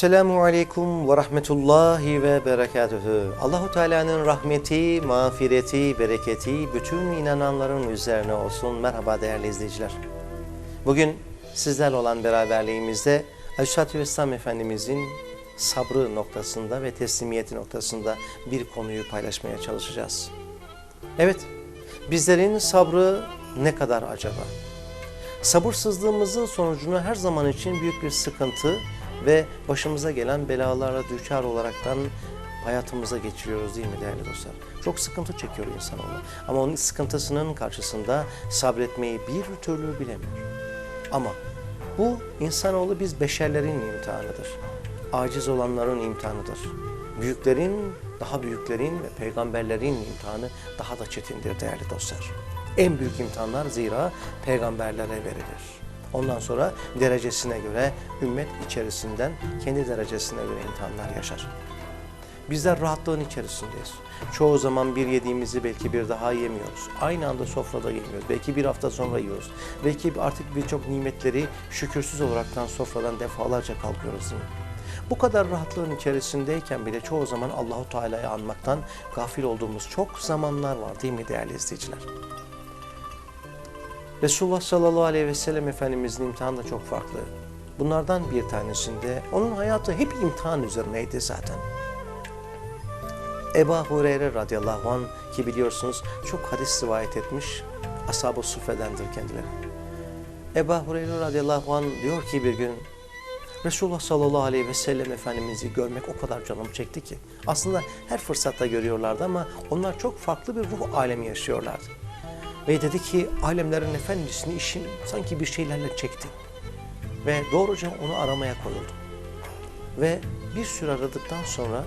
Esselamu Aleyküm ve Rahmetullahi ve Berekatühü. Allahu Teala'nın rahmeti, mağfireti, bereketi bütün inananların üzerine olsun. Merhaba değerli izleyiciler. Bugün sizlerle olan beraberliğimizde Aleyhisselatü Vesselam Efendimizin sabrı noktasında ve teslimiyeti noktasında bir konuyu paylaşmaya çalışacağız. Evet, bizlerin sabrı ne kadar acaba? Sabırsızlığımızın sonucunu her zaman için büyük bir sıkıntı ve başımıza gelen belalarla düçar olaraktan hayatımıza geçiriyoruz değil mi değerli dostlar? Çok sıkıntı çekiyor insanoğlu. Ama onun sıkıntısının karşısında sabretmeyi bir türlü bilemiyor. Ama bu insanoğlu biz beşerlerin imtihanıdır. Aciz olanların imtihanıdır. Büyüklerin, daha büyüklerin ve peygamberlerin imtihanı daha da çetindir değerli dostlar. En büyük imtihanlar zira peygamberlere verilir. Ondan sonra derecesine göre ümmet içerisinden kendi derecesine göre imtihanlar yaşar. Bizler rahatlığın içerisindeyiz. Çoğu zaman bir yediğimizi belki bir daha yemiyoruz. Aynı anda sofrada yemiyoruz. Belki bir hafta sonra yiyoruz. Belki artık birçok nimetleri şükürsüz olaraktan sofradan defalarca kalkıyoruz değil mi? Bu kadar rahatlığın içerisindeyken bile çoğu zaman Allahu Teala'yı anmaktan gafil olduğumuz çok zamanlar var değil mi değerli izleyiciler? Resulullah sallallahu aleyhi ve sellem Efendimizin imtihanı da çok farklı. Bunlardan bir tanesinde onun hayatı hep imtihan üzerineydi zaten. Eba Hureyre radıyallahu anh ki biliyorsunuz çok hadis rivayet etmiş ashab-ı suffedendir kendileri. Eba Hureyre radıyallahu anh diyor ki bir gün Resulullah sallallahu aleyhi ve sellem Efendimiz'i görmek o kadar canım çekti ki. Aslında her fırsatta görüyorlardı ama onlar çok farklı bir ruh alemi yaşıyorlardı. Ve dedi ki alemlerin efendisini işin sanki bir şeylerle çekti. Ve doğruca onu aramaya koyuldu. Ve bir süre aradıktan sonra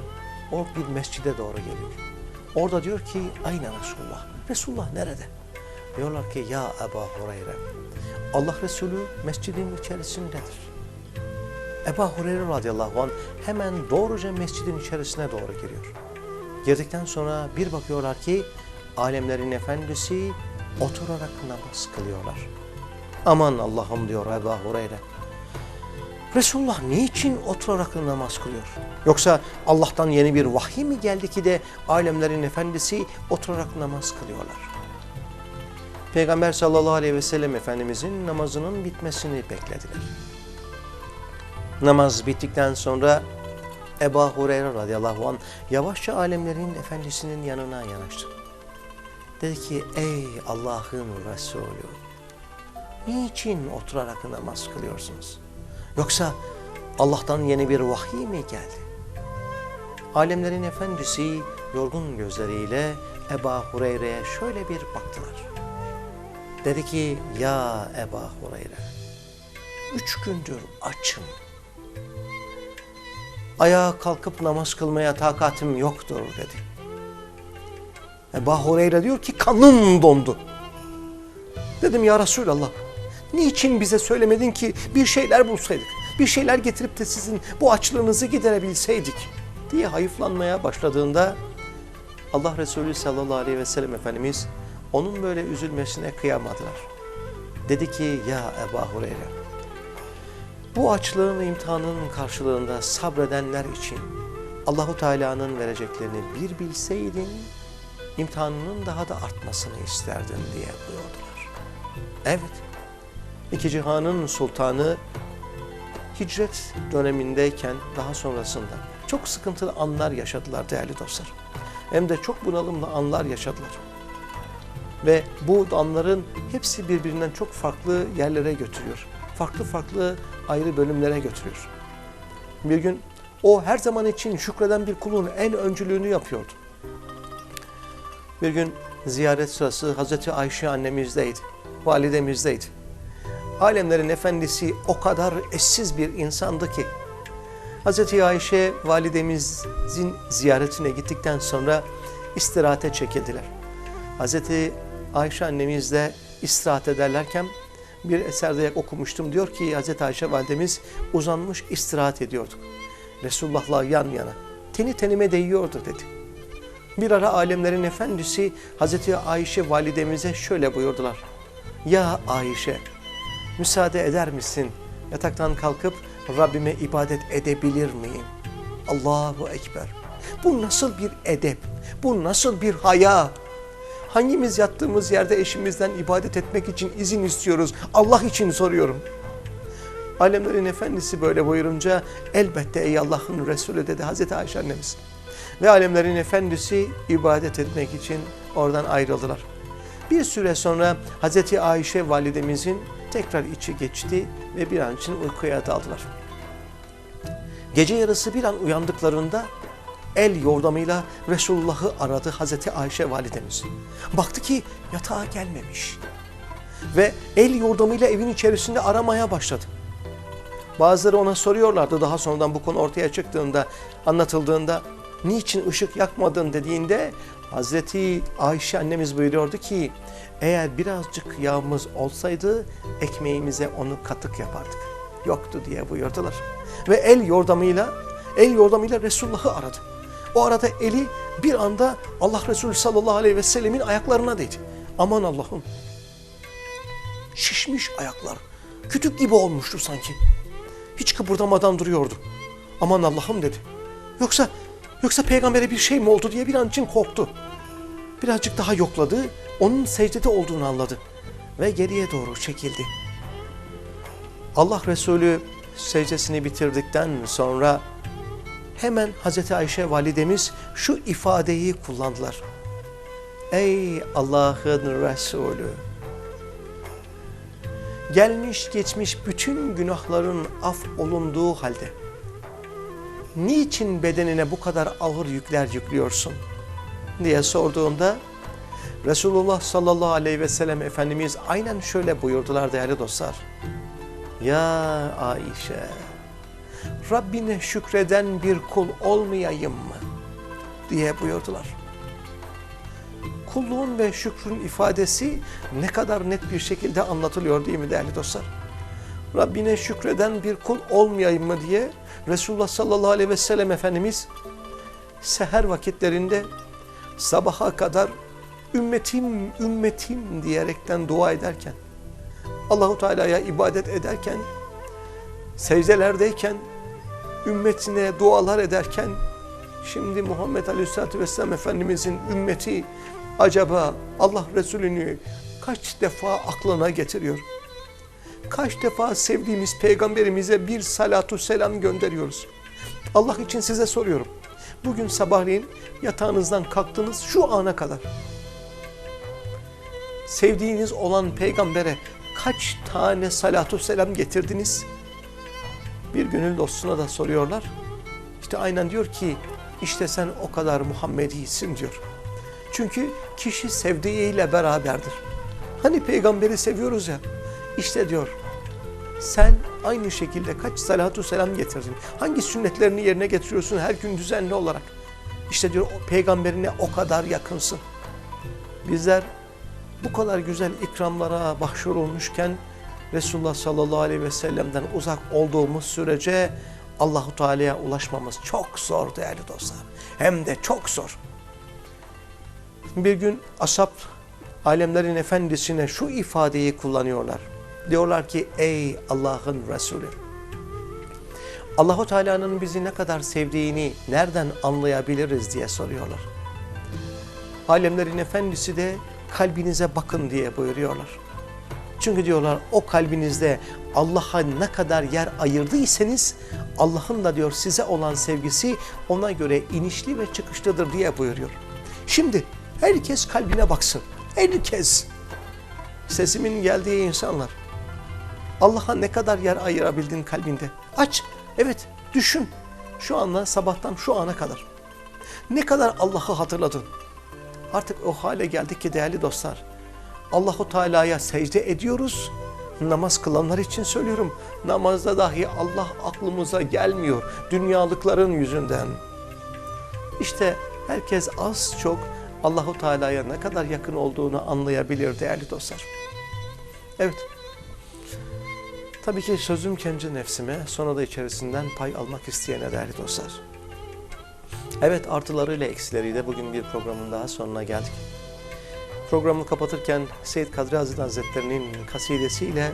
o bir mescide doğru geliyor. Orada diyor ki aynen Resulullah. Resulullah nerede? Diyorlar ki ya Ebu Hureyre. Allah Resulü mescidin içerisindedir. Ebu Hureyre radıyallahu anh hemen doğruca mescidin içerisine doğru giriyor. Girdikten sonra bir bakıyorlar ki alemlerin efendisi oturarak namaz kılıyorlar. Aman Allah'ım diyor Ebu Hureyre. Resulullah niçin oturarak namaz kılıyor? Yoksa Allah'tan yeni bir vahiy mi geldi ki de alemlerin efendisi oturarak namaz kılıyorlar? Peygamber sallallahu aleyhi ve sellem Efendimizin namazının bitmesini beklediler. Namaz bittikten sonra Ebu Hureyre radıyallahu anh yavaşça alemlerin efendisinin yanına yanaştı. Dedi ki ey Allah'ın Resulü niçin oturarak namaz kılıyorsunuz? Yoksa Allah'tan yeni bir vahiy mi geldi? Alemlerin efendisi yorgun gözleriyle Ebu Hureyre'ye şöyle bir baktılar. Dedi ki ya Ebu Hureyre üç gündür açım. Ayağa kalkıp namaz kılmaya takatim yoktur dedi. Ebu Hureyre diyor ki kanım dondu. Dedim ya Resulallah niçin bize söylemedin ki bir şeyler bulsaydık? Bir şeyler getirip de sizin bu açlığınızı giderebilseydik diye hayıflanmaya başladığında Allah Resulü sallallahu aleyhi ve sellem Efendimiz onun böyle üzülmesine kıyamadılar. Dedi ki ya Ebu Hureyre bu açlığın ve imtihanın karşılığında sabredenler için Allahu Teala'nın vereceklerini bir bilseydin imtihanının daha da artmasını isterdim diye buyurdular. Evet, iki cihanın sultanı hicret dönemindeyken daha sonrasında çok sıkıntılı anlar yaşadılar değerli dostlar. Hem de çok bunalımlı anlar yaşadılar. Ve bu anların hepsi birbirinden çok farklı yerlere götürüyor. Farklı farklı ayrı bölümlere götürüyor. Bir gün o her zaman için şükreden bir kulun en öncülüğünü yapıyordu. Bir gün ziyaret sırası Hazreti Ayşe annemizdeydi, validemizdeydi. Alemlerin efendisi o kadar eşsiz bir insandı ki Hazreti Ayşe validemizin ziyaretine gittikten sonra istirahate çekildiler. Hazreti Ayşe annemiz de istirahat ederlerken bir eserde okumuştum. Diyor ki Hazreti Ayşe validemiz uzanmış istirahat ediyorduk. Resulullah'la yan yana. Teni tenime değiyordu dedi. Bir ara alemlerin efendisi Hazreti Ayşe validemize şöyle buyurdular. Ya Ayşe müsaade eder misin yataktan kalkıp Rabbime ibadet edebilir miyim? Allahu Ekber. Bu nasıl bir edep? Bu nasıl bir haya? Hangimiz yattığımız yerde eşimizden ibadet etmek için izin istiyoruz? Allah için soruyorum. Alemlerin Efendisi böyle buyurunca elbette ey Allah'ın Resulü dedi Hazreti Ayşe annemiz. Ve alemlerin Efendisi ibadet etmek için oradan ayrıldılar. Bir süre sonra Hazreti Ayşe validemizin tekrar içi geçti ve bir an için uykuya daldılar. Gece yarısı bir an uyandıklarında el yordamıyla Resulullah'ı aradı Hazreti Ayşe validemiz. Baktı ki yatağa gelmemiş. Ve el yordamıyla evin içerisinde aramaya başladı. Bazıları ona soruyorlardı daha sonradan bu konu ortaya çıktığında, anlatıldığında niçin ışık yakmadın dediğinde Hazreti Ayşe annemiz buyuruyordu ki eğer birazcık yağımız olsaydı ekmeğimize onu katık yapardık. Yoktu diye buyurdular. Ve el yordamıyla el yordamıyla Resulullah'ı aradı. O arada eli bir anda Allah Resulü sallallahu aleyhi ve sellemin ayaklarına değdi. Aman Allah'ım. Şişmiş ayaklar. Kütük gibi olmuştu sanki. Hiç kıpırdamadan duruyordu. Aman Allah'ım dedi. Yoksa yoksa peygambere bir şey mi oldu diye bir an için korktu. Birazcık daha yokladı. Onun secdede olduğunu anladı. Ve geriye doğru çekildi. Allah Resulü secdesini bitirdikten sonra hemen Hazreti Ayşe validemiz şu ifadeyi kullandılar. Ey Allah'ın Resulü! Gelmiş geçmiş bütün günahların af olunduğu halde niçin bedenine bu kadar ağır yükler yüklüyorsun diye sorduğunda Resulullah sallallahu aleyhi ve sellem Efendimiz aynen şöyle buyurdular değerli dostlar. Ya Ayşe, Rabbine şükreden bir kul olmayayım mı? diye buyurdular. Kulluğun ve şükrün ifadesi ne kadar net bir şekilde anlatılıyor değil mi değerli dostlar? Rabbine şükreden bir kul olmayayım mı diye Resulullah sallallahu aleyhi ve sellem Efendimiz seher vakitlerinde sabaha kadar ümmetim ümmetim diyerekten dua ederken Allahu Teala'ya ibadet ederken secdelerdeyken ümmetine dualar ederken şimdi Muhammed Aleyhisselatü Vesselam Efendimizin ümmeti acaba Allah Resulü'nü kaç defa aklına getiriyor? Kaç defa sevdiğimiz peygamberimize bir salatu selam gönderiyoruz? Allah için size soruyorum. Bugün sabahleyin yatağınızdan kalktınız şu ana kadar. Sevdiğiniz olan peygambere kaç tane salatu selam getirdiniz? Bir gönül dostuna da soruyorlar. İşte aynen diyor ki işte sen o kadar Muhammedisin diyor. Çünkü kişi sevdiğiyle beraberdir. Hani peygamberi seviyoruz ya. İşte diyor sen aynı şekilde kaç salatu selam getirdin? Hangi sünnetlerini yerine getiriyorsun her gün düzenli olarak? İşte diyor peygamberine o kadar yakınsın. Bizler bu kadar güzel ikramlara başvurulmuşken Resulullah sallallahu aleyhi ve sellem'den uzak olduğumuz sürece Allahu Teala'ya ulaşmamız çok zor değerli dostlar. Hem de çok zor. Bir gün ashab alemlerin efendisine şu ifadeyi kullanıyorlar. Diyorlar ki ey Allah'ın Resulü. Allahu Teala'nın bizi ne kadar sevdiğini nereden anlayabiliriz diye soruyorlar. Alemlerin efendisi de kalbinize bakın diye buyuruyorlar. Çünkü diyorlar o kalbinizde Allah'a ne kadar yer ayırdıysanız Allah'ın da diyor size olan sevgisi ona göre inişli ve çıkışlıdır diye buyuruyor. Şimdi herkes kalbine baksın. Herkes. Sesimin geldiği insanlar. Allah'a ne kadar yer ayırabildin kalbinde? Aç. Evet düşün. Şu anda sabahtan şu ana kadar. Ne kadar Allah'ı hatırladın? Artık o hale geldik ki değerli dostlar. Allahu Teala'ya secde ediyoruz. Namaz kılanlar için söylüyorum. Namazda dahi Allah aklımıza gelmiyor. Dünyalıkların yüzünden. İşte herkes az çok Allahu Teala'ya ne kadar yakın olduğunu anlayabilir değerli dostlar. Evet. Tabii ki sözüm kendi nefsime, sonra da içerisinden pay almak isteyene değerli dostlar. Evet artılarıyla eksileriyle bugün bir programın daha sonuna geldik. Programı kapatırken Seyyid Kadri Hazretleri Hazretleri'nin kasidesiyle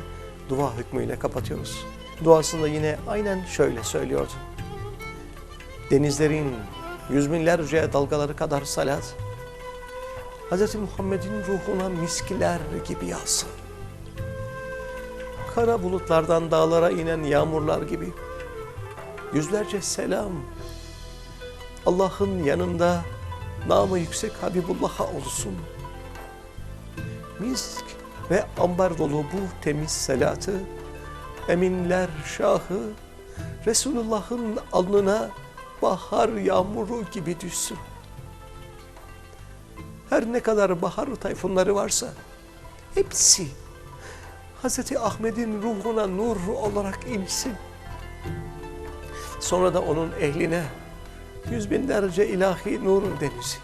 dua hükmüyle kapatıyoruz. duasında yine aynen şöyle söylüyordu. Denizlerin yüz binlerce dalgaları kadar salat, Hz. Muhammed'in ruhuna miskiler gibi yağsın. Kara bulutlardan dağlara inen yağmurlar gibi yüzlerce selam Allah'ın yanında namı yüksek Habibullah'a olsun. Misk ve ambar dolu bu temiz selatı eminler şahı Resulullah'ın alnına bahar yağmuru gibi düşsün. Her ne kadar bahar tayfunları varsa hepsi Hz. Ahmet'in ruhuna nur olarak insin. Sonra da onun ehline yüz binlerce ilahi nur denizi,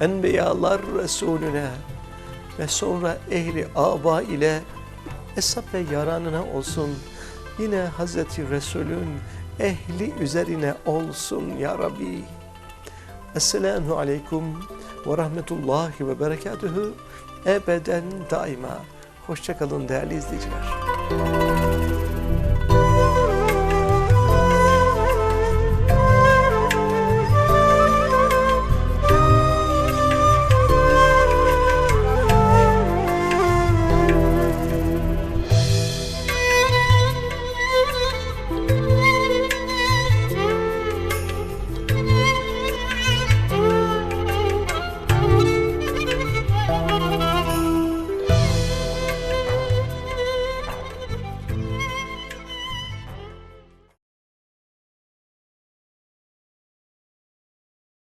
enbiyalar Resulüne ve sonra ehli aba ile hesap ve yaranına olsun. Yine Hazreti Resul'ün ehli üzerine olsun ya Rabbi. Esselamu Aleyküm ve Rahmetullahi ve Berekatuhu ebeden daima. Hoşçakalın değerli izleyiciler.